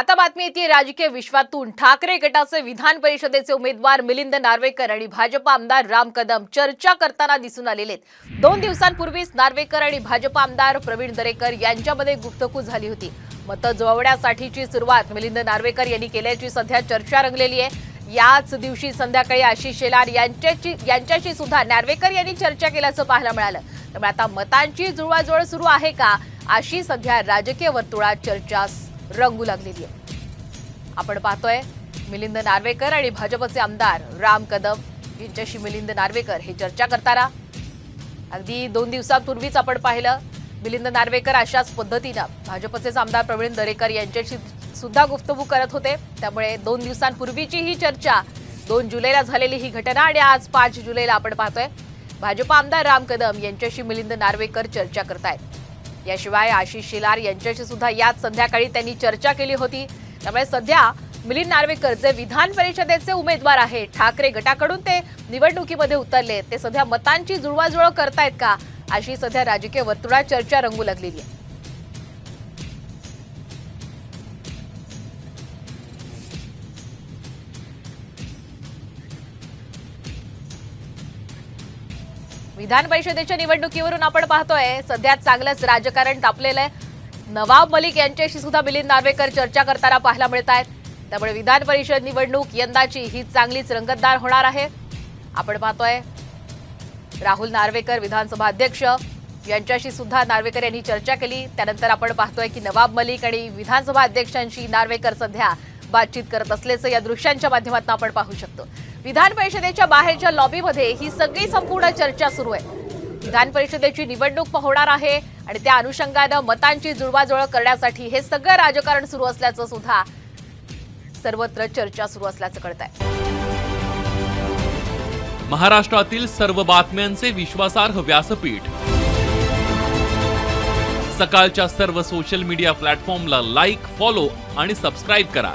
आता बातमी येते राजकीय विश्वातून. ठाकरे गटाचे विधान परिषदेचे उमेदवार मिलिंद नार्वेकर आणि भाजप आमदार राम कदम चर्चा करताना दिसून आलेले आहेत. दोन दिवसांपूर्वीच नार्वेकर आणि भाजप आमदार प्रवीण दरेकर यांच्यामध्ये गुप्तकू झाली होती. मतं जुळवण्यासाठीची सुरुवात मिलिंद नार्वेकर यांनी केल्याची सध्या चर्चा रंगलेली आहे. याच दिवशी संध्याकाळी आशिष शेलार यांच्याची यांच्याशी सुद्धा नार्वेकर यांनी चर्चा केल्याचं पाहायला मिळालं. त्यामुळे आता मतांची जुळवाजुळव सुरू आहे का? अशी सध्या राजकीय वर्तुळात चर्चा रंगू लागलेली आहे. आपण पाहतोय मिलिंद नार्वेकर आणि भाजपचे आमदार राम कदम यांच्याशी मिलिंद नार्वेकर हे चर्चा करताना. अगदी दोन दिवसांपूर्वीच आपण पाहिलं मिलिंद नार्वेकर अशाच पद्धतीनं भाजपचेच आमदार प्रवीण दरेकर यांच्याशी सुद्धा गुफ्तगू करत होते. त्यामुळे दोन दिवसांपूर्वीची ही चर्चा दोन जुलैला झालेली ही घटना आणि आज पाच जुलैला आपण पाहतोय. भाजप आमदार राम कदम यांच्याशी मिलिंद नार्वेकर चर्चा करतायत. याशिवाय आशिष शेलार यांच्याशी सुद्धा याच संध्याकाळी त्यांनी चर्चा केली होती. त्यामुळे सध्या मिलिंद नार्वेकर जे विधान परिषदेचे उमेदवार आहेत. ठाकरे गटाकडून ते निवडणुकीमध्ये उतरले ते सध्या मतांची जुळवाजुळव करतायत का? अशी सध्या राजकीय वर्तुळात चर्चा रंगू लागलेली आहे. विधान परिषदेच्या निवडणुकीवरून आपण पाहतोय सध्या चांगलंच राजकारण तापलेलं आहे. नवाब मलिक यांच्याशी सुद्धा मिलिंद नार्वेकर चर्चा करताना पाहायला मिळत आहेत. त्यामुळे विधान परिषद निवडणूक यंदाची ही चांगलीच रंगतदार होणार आहे. आपण पाहतोय राहुल नार्वेकर विधानसभा अध्यक्ष यांच्याशी सुद्धा नार्वेकर यांनी चर्चा केली. त्यानंतर आपण पाहतोय की नवाब मलिक आणि विधानसभा अध्यक्षांशी नार्वेकर सध्या बातचीत करत असल्याचं या दृश्यांच्या माध्यमातून आपण पाहू शकतो. विधान परिषदेच्या बाहेरच्या लॉबीमध्ये ही सगळी संपूर्ण चर्चा सुरू आहे. विधान परिषदेची निवडणूक होणार आहे आणि त्या अनुषंगानं मतांची जुळवाजुळव करण्यासाठी हे सगळं राजकारण सुरू असल्याचं सुद्धा सर्वत्र चर्चा सुरू असल्याचं कळत आहे महाराष्ट्रातील सर्व बातम्यांचे विश्वासार्ह व्यासपीठ. सकाळच्या सर्व सोशल मीडिया प्लॅटफॉर्मला लाईक फॉलो आणि सबस्क्राईब करा.